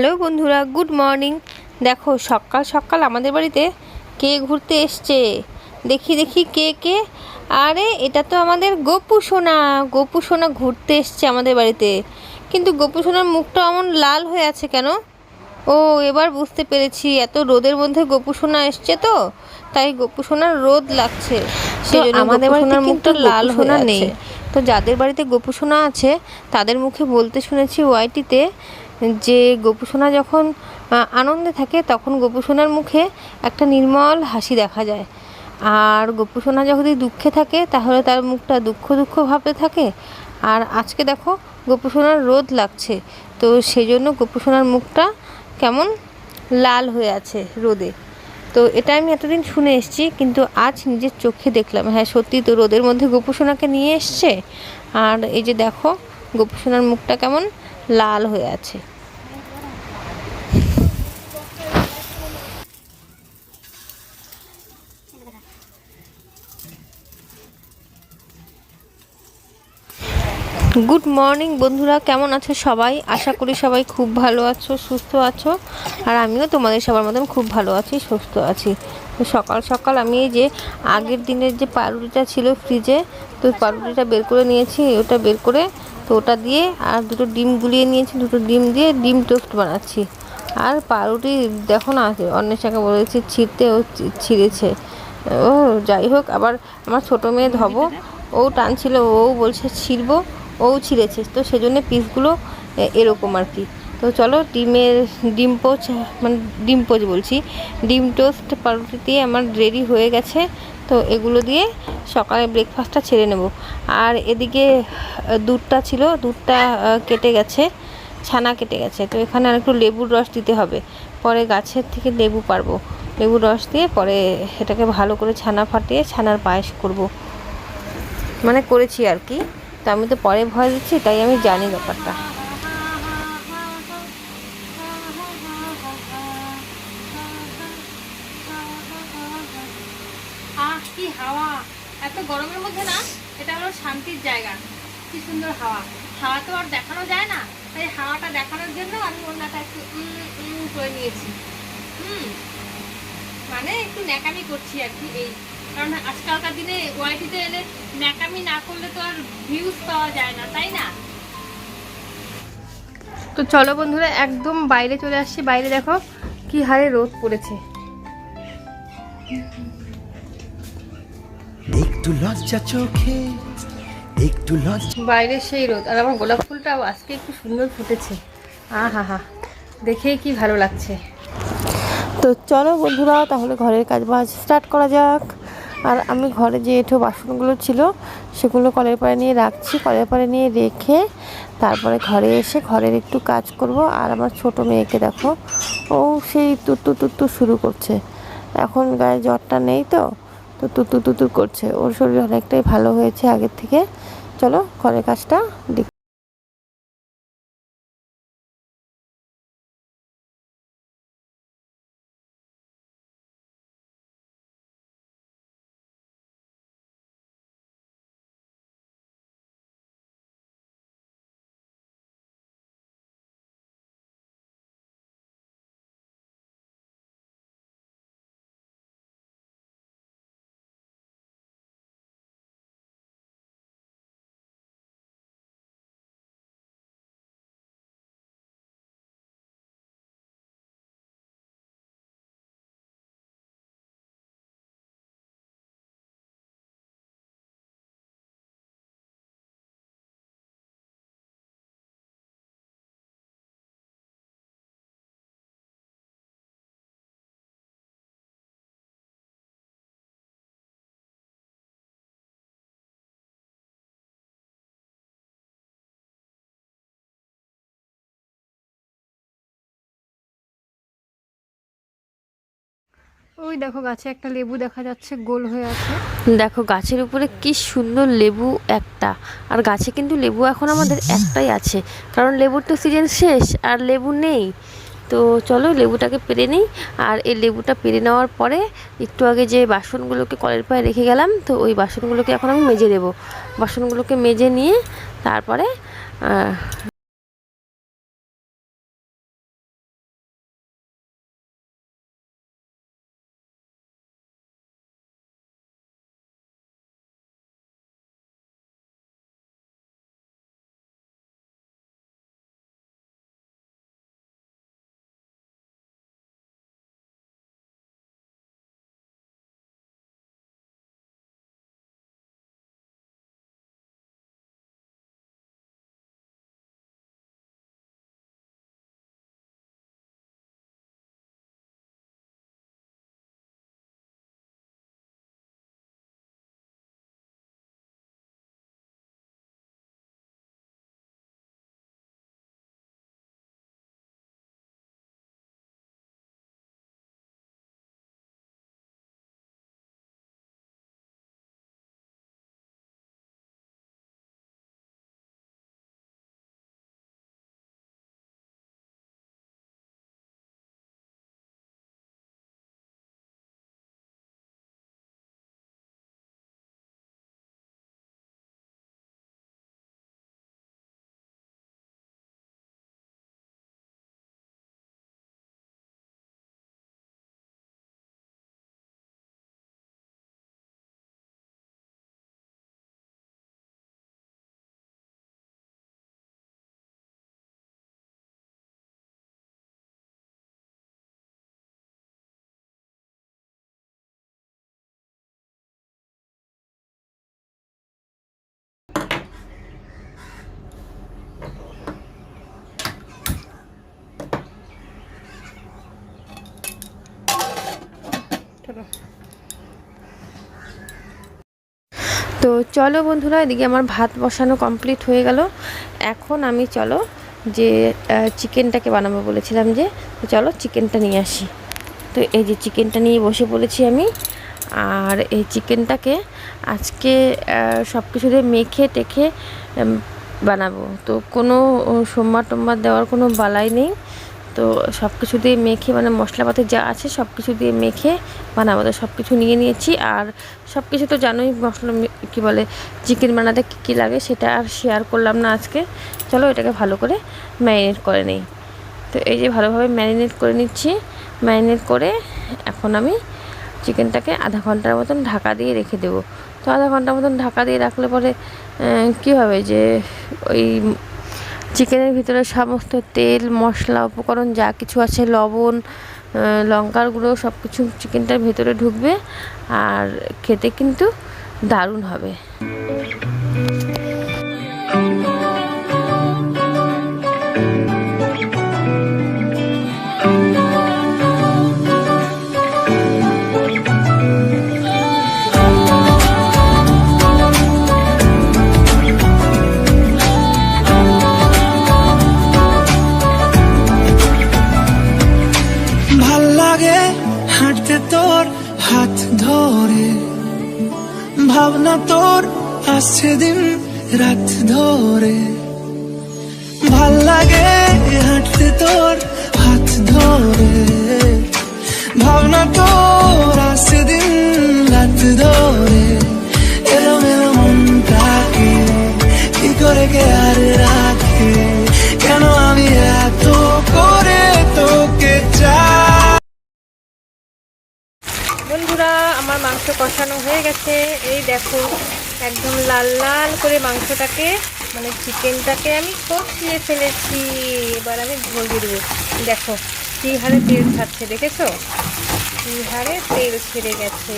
Hello বন্ধুরা good morning. দেখো সকাল সকাল আমাদের বাড়িতে কে ঘুরতে এসছে? দেখি দেখি কে কে। আরে এটা তো আমাদের গপু সোনা। গপু সোনা ঘুরতে এসছে আমাদের বাড়িতে। কিন্তু গপু সোনার মুখটা এমন লাল হয়ে আছে কেন? ও এবার বুঝতে পেরেছি। এত রোদের মধ্যে গপু সোনা এসছে তো তাই গপু সোনার রোদ লাগছে। আমাদের সোনার মুখটা লাল সোনা নেই। তো যাদের বাড়িতে গোপু সোনা আছে তাদের মুখে বলতে শুনেছি ওয়াইটিতে যে গোপু সোনা যখন আনন্দে থাকে, তখন গোপু সোনার মুখে একটা নির্মল হাসি দেখা যায়। আর গোপু সোনা যদি দুঃখে থাকে, তাহলে তার মুখটা দুঃখ দুঃখ ভাবে থাকে। আর আজকে দেখো গোপু সোনার রোদ লাগছে। তো সেজন্য গোপু সোনার মুখটা কেমন লাল হয়ে আছে রোদে। তো এটা আমি এতদিন শুনে এসেছি, কিন্তু আজ নিজের চোখে দেখলাম। হ্যাঁ সত্যি তো রোদের মধ্যে গোপুসোনাকে নিয়ে এসছে। আর এই যে দেখো, গোপুসোনার মুখটা কেমন লাল হয়ে আছে। গুড মর্নিং বন্ধুরা। কেমন আছো সবাই? আশা করি সবাই খুব ভালো আছো, সুস্থ আছো। আর আমিও তোমাদের সবার মতন খুব ভালো আছি, সুস্থ আছি। তো সকাল সকাল আমি এই যে আগের দিনের যে পাউরুটিটা ছিল ফ্রিজে তো পাউরুটিটা বের করে নিয়েছি, ওটা বের করে তো ওটা দিয়ে আর দুটো ডিম গুলিয়ে নিয়েছি, দুটো ডিম দিয়ে ডিম টোস্ট বানাচ্ছি। আর পাউরুটি দেখো না, অন্বেষাকে বলেছি ছিঁড়তে ও ছিঁড়েছে। ও, যাই হোক, আবার আমার ছোটো মেয়ে ধব, ও টানছিল, ও বলছে ছিঁড়বো। ও ছিঁড়েছে। তো সেজন্য পিসগুলো এরকম আর কি। তো চলো ডিমের, ডিম পোচ মানে ডিম পোচ বলছি। ডিম টোস্ট পাউরুটি দিয়ে আমার রেডি হয়ে গেছে। তো এগুলো দিয়ে সকালে ব্রেকফাস্টটা ছেড়ে নেব। আর এদিকে দুধটা ছিল, দুধটা কেটে গেছে, ছানা কেটে গেছে। তো এখানে আর একটু লেবুর রস দিতে হবে। পরে গাছের থেকে লেবু পারব। লেবুর রস দিয়ে পরে এটাকে ভালো করে ছানা ফাটিয়ে ছানার পায়েস করব। মানে করেছি আর কি। তো আমি তো পরে ভয় দিচ্ছি, তাই আমি জানি ব্যাপারটা। হাওয়া? এত গরমের মধ্যে না, এটা হলো শান্তির জায়গা। কি সুন্দর হাওয়া। হাওয়া তো আর দেখানো যায় না, তাই হাওয়াটা দেখানোর জন্য আমি একটু করে নিয়েছি। হুম মানে একটু ন্যাকামি করছি আর কি এই কারণ আজকালকার দিনে ওয়াইটিতে এলে ন্যাকামি না করলে তো আর ভিউজ পাওয়া যায় না তাই না? তো চলো বন্ধুরা একদম বাইরে চলে আসছি। বাইরে দেখো কি হারে রোদ পড়েছে। একটু লজ্জা চোখে একটু লজ্জা বাইরে সেই রোদ আর আমার গোলাপ ফুলটাও আজকে একটু সুন্দর ফুটেছে। আহা হা দেখেই কি ভালো লাগছে। তো চলো বন্ধুরা তাহলে ঘরের কাজ বাজ স্টার্ট করা যাক। আর আমি ঘরে যে এঁঠো বাসনগুলো ছিল, সেগুলো কলের পাড়ে নিয়ে রাখছি। কলের পাড়ে নিয়ে রেখে তারপরে ঘরে এসে ঘরের একটু কাজ করব। আর আমার ছোট মেয়েকে দেখো, ও সেই তুতু তুত্তু শুরু করছে। এখন গায়ে জ্বরটা নেই তো তো তুতু তুতু করছে। ওর শরীর অনেকটাই ভালো হয়েছে আগের থেকে। চলো, ঘরের কাজটা দেখি। ওই দেখো গাছে একটা লেবু দেখা যাচ্ছে, গোল হয়ে আছে। দেখো, গাছের উপরে কি সুন্দর লেবু একটা। আর গাছে কিন্তু লেবু এখন আমাদের একটাই আছে। কারণ লেবুর তো সিজন শেষ, আর লেবু নেই। তো চলো লেবুটাকে পেরে নিই। আর এই লেবুটা পেরে নেওয়ার পরে একটু আগে যে বাসনগুলোকে কলের পায়ে রেখে গেলাম, তো ওই বাসনগুলোকে এখন আমি মেজে দেবো। বাসনগুলোকে মেজে নিয়ে তারপরে তো চলো বন্ধুরা, এদিকে আমার ভাত বসানো কমপ্লিট হয়ে গেল। এখন আমি চলো যে চিকেনটাকে বানাবো বলেছিলাম যে চলো চিকেনটা নিয়ে আসি। তো এই যে চিকেনটা নিয়ে বসে পড়েছি আমি, আর এই চিকেনটাকে আজকে সব কিছু দিয়ে মেখে টেখে বানাবো। তো কোনো সোমবার টোমবার দেওয়ার কোনো বালাই নেই। তো সব কিছু দিয়ে মেখে মানে মশলাপাতি যা আছে সব কিছু দিয়ে মেখে বানাবো তো সব কিছু নিয়ে নিয়েছি। আর সব কিছু তো জানোই মশলা কী বলে চিকেন বানাতে কী কী লাগে সেটা আর শেয়ার করলাম না আজকে। চলো এটাকে ভালো করে ম্যারিনেট করে নিই। তো এই যে ভালোভাবে ম্যারিনেট করে নিচ্ছি। ম্যারিনেট করে এখন আমি চিকেনটাকে আধা ঘণ্টার মতন ঢাকা দিয়ে রেখে দেবো। তো আধা ঘণ্টার মতন ঢাকা দিয়ে রাখলে পরে কী হবে যে ওই চিকেনের ভিতরে সমস্ত তেল, মশলা, উপকরণ, যা কিছু আছে, লবণ লঙ্কার গুঁড়ো সব কিছু চিকেনটার ভিতরে ঢুকবে। আর খেতে কিন্তু দারুণ হবে। ভালো লাগে হাঁটতে তোর হাত ধরে। ভাবনা তোর আসছে দিন রাত ধরে। ভালো লাগে হাঁটতে তোর হাত ধরে। ভাবনা তোর আসছে দিন রাত ধরে। এলো মেলো মনটাকে, কি করে কে মাংস কষানো হয়ে গেছে। এই দেখো, একদম লাল লাল করে মাংসটাকে মানে চিকেনটাকে আমি কষিয়ে ফেলেছি। এবার আমি ঝোল দেবো। দেখো, কী হারে তেল ছাড়ছে, দেখেছ? কী হারে তেল ছেড়ে গেছে।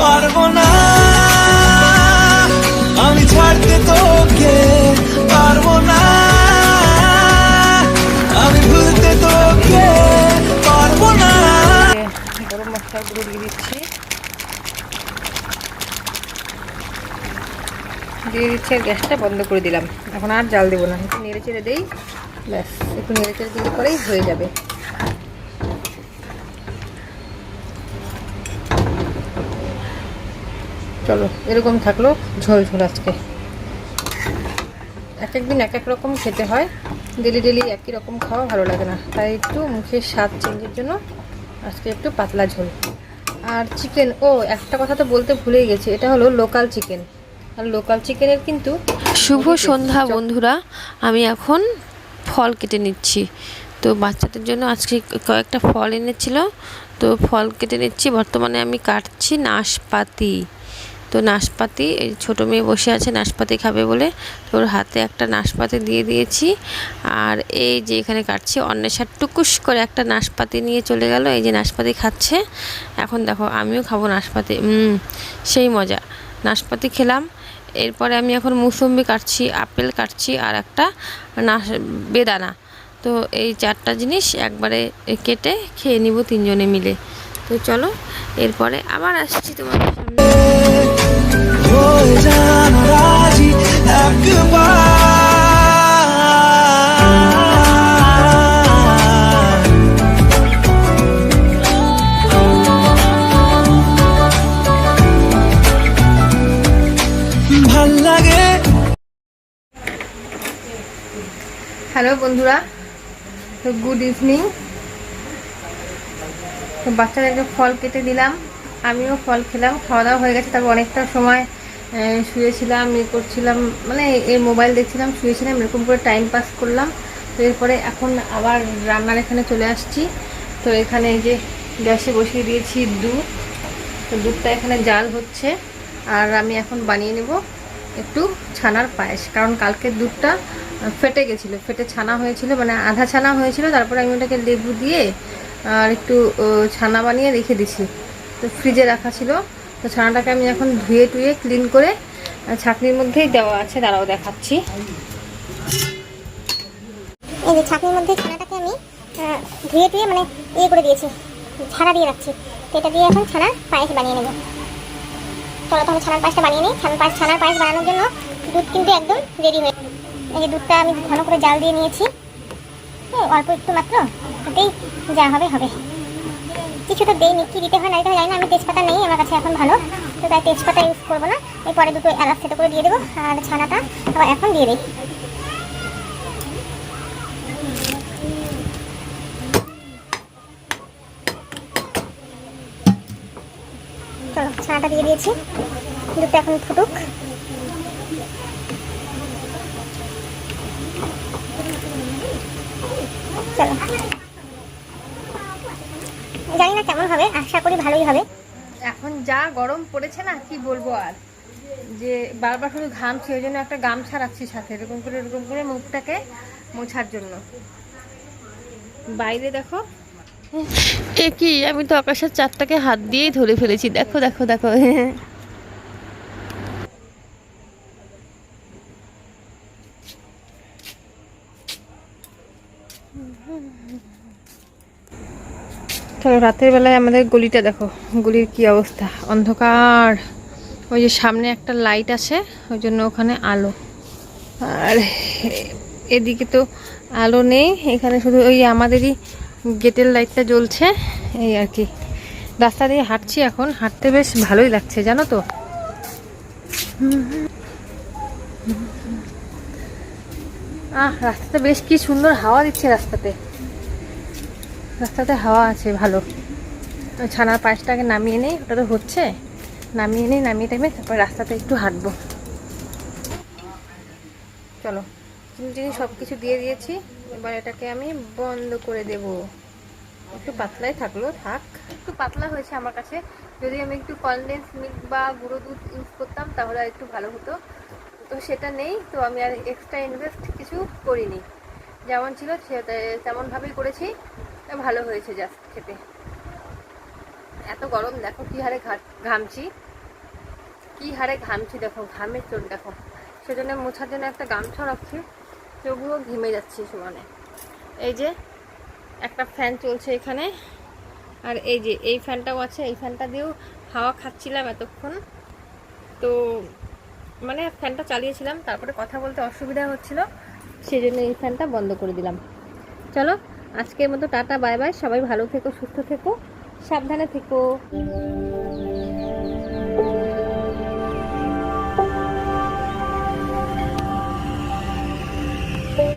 পারব না। গুঁড়ো দিয়ে দিচ্ছি। দিয়ে দিচ্ছি আর গ্যাসটা বন্ধ করে দিলাম। এখন আর জাল দেবো না একটু নেড়ে চেড়ে দিই। ব্যাস একটু নেড়ে চেড়ে দিলে পরেই হয়ে যাবে। চলো। এরকম থাকল ঝোল ঝোল আজকে। এক এক দিন এক এক রকম খেতে হয়। ডেলি ডেলি একই রকম খাওয়া ভালো লাগে না। তাই একটু মুখের স্বাদ চেঞ্জের জন্য আজকে একটু পাতলা ঝোল। আর চিকেন ও একটা কথা তো বলতে ভুলেই গেছি এটা হলো লোকাল চিকেন আর লোকাল চিকেনের কিন্তু শুভ সন্ধ্যা বন্ধুরা আমি এখন ফল কেটে নিচ্ছি। তো বাচ্চাদের জন্য আজকে কয়েকটা ফল এনেছিল তো ফল কেটে নিচ্ছি বর্তমানে আমি কাটছি নাশপাতি। তো নাশপাতি, এই ছোটো মেয়ে বসে আছে নাশপাতি খাবে বলে, তো ওর হাতে একটা নাশপাতি দিয়ে দিয়েছি। আর এই যে এখানে কাটছি অন্বেষার টুকুস করে একটা নাশপাতি নিয়ে চলে গেল, এই যে নাশপাতি খাচ্ছে। এখন দেখো, আমিও খাব নাশপাতি সেই মজা। নাশপাতি খেলাম, এরপরে আমি এখন মুসম্বি কাটছি, আপেল কাটছি আর একটা নাশ, বেদানা। তো এই চারটা জিনিস একবারে কেটে খেয়ে নিব তিনজনে মিলে। তো চলো, এরপরে আবার আসছি তোমাদের সামনে। লাগে। হ্যালো বন্ধুরা, গুড ইভিনিং। বাচ্চাদেরকে ফল কেটে দিলাম, আমিও ফল খেলাম, খাওয়া দাওয়া হয়ে গেছে, তারপর অনেকটা সময় শুয়েছিলাম ইয়ে করছিলাম মানে এই মোবাইল দেখছিলাম, শুয়েছিলাম, এরকম করে টাইম পাস করলাম। তো এরপরে এখন আবার রান্নার এখানে চলে আসছি। তো এখানে যে গ্যাসে বসিয়ে দিয়েছি দুধ। তো দুধটা এখানে জাল হচ্ছে। আর আমি এখন বানিয়ে নেব একটু ছানার পায়েস। কারণ কালকের দুধটা ফেটে গেছিল, ফেটে ছানা হয়েছিল মানে আধা ছানা হয়েছিল। তারপরে আমি ওটাকে লেবু দিয়ে আর একটু ছানা বানিয়ে রেখে দিছি। তো ফ্রিজে রাখা ছিল। তো ছানাটাকে আমি এখন ধুয়ে টুয়ে ক্লিন করে ছাকনির মধ্যেই দেওয়া আছে, দাঁড়াও দেখাচ্ছি। এই যে ছাঁকনির মধ্যে ছানাটাকে আমি ধুয়ে টুয়ে মানে ইয়ে করে দিয়েছি ছানা দিয়ে রাখছি। তো এটা দিয়ে এখন ছানার পায়েস বানিয়ে নেব। চলো তাহলে ছানার পায়েসটা বানিয়ে নিই। ছানার পায়েস ছানার পায়েস বানানোর জন্য দুধ কিন্তু একদম রেডি হয়ে এই যে দুধটা আমি ঘন করে জাল দিয়ে নিয়েছি। হ্যাঁ অল্প একটু মাত্র, ওতেই যা হবে হবে। কিছু তো দেয়নি কি দিতে হয় না দিতে হয় জানি না, আমি তেজপাতা নেই, আমার কাছে এখন ভালো। তো তাই তেজপাতা ইউজ করব না এরপরে দুটো এলাচ সেটা করে দিয়ে দেবো, আর ছানাটা আবার এখন দিয়ে দিই। চলো, ছানাটা দিয়ে দিয়েছি, দুধটা এখন ফুটুক। চলো। জানি না কেমন হবে আশা করি ভালোই হবে। এখন যা গরম পড়েছে না কি বলব আর? যে বারবার শুধু ঘামছি ওই জন্য একটা গামছা রাখছি সাথে এরকম করে এরকম করে মুখটাকে মোছার জন্য। বাইরে দেখো। এ কি আমি তো আকাশের চারটাকে হাত দিয়েই ধরে ফেলেছি। দেখো দেখো দেখো। চলো রাতের বেলায় আমাদের গলিটা দেখো, গলির কি অবস্থা? অন্ধকার। ওই যে সামনে একটা লাইট আছে, ওই জন্য ওখানে আলো। আর এদিকে তো আলো নেই, এখানে শুধু ওই আমাদেরই গেটের লাইটটা জ্বলছে, এই আর কি। রাস্তা দিয়ে হাঁটছি এখন, হাঁটতে বেশ ভালোই লাগছে, জানো তো? আহ, রাস্তাতে বেশ কি সুন্দর হাওয়া দিচ্ছে রাস্তাতে। রাস্তাতে হাওয়া আছে, ভালো। ছানার পায়েসটাকে নামিয়ে নেই, ওটা তো হচ্ছে। নামিয়ে নেই, নামিয়ে টাইমে তারপর রাস্তাতে একটু হাঁটবো। চলো চিনি সব কিছু দিয়ে দিয়েছি। এবার এটাকে আমি বন্ধ করে দেব। একটু পাতলাই থাকল, থাক। একটু পাতলা হয়েছে আমার কাছে। যদি আমি একটু কনডেন্স মিল্ক বা গুঁড়ো দুধ ইউজ করতাম, তাহলে একটু ভালো হতো। তো সেটা নেই, তো আমি আর এক্সট্রা ইনভেস্ট কিছু করিনি। যেমন ছিল তেমনভাবেই করেছি। ভালো হয়েছে জাস্ট খেতে। এত গরম, দেখো কি হারে ঘামছি। কি হারে ঘামছি, দেখো, ঘামের চোট, দেখো। সেজন্য মোছার জন্য একটা গামছা রাখছি, তবুও ঘেমে যাচ্ছি সমানে। এই যে একটা ফ্যান চলছে এখানে, আর এই যে এই ফ্যানটাও আছে, এই ফ্যানটা দিয়েও হাওয়া খাচ্ছিলাম এতক্ষণ। তো মানে ফ্যানটা চালিয়েছিলাম, তারপরে কথা বলতে অসুবিধা হচ্ছিল সেই জন্য এই ফ্যানটা বন্ধ করে দিলাম। চলো আজকের মতো টাটা বাই বাই। সবাই ভালো থেকো সুস্থ থেকো সাবধানে থেকো।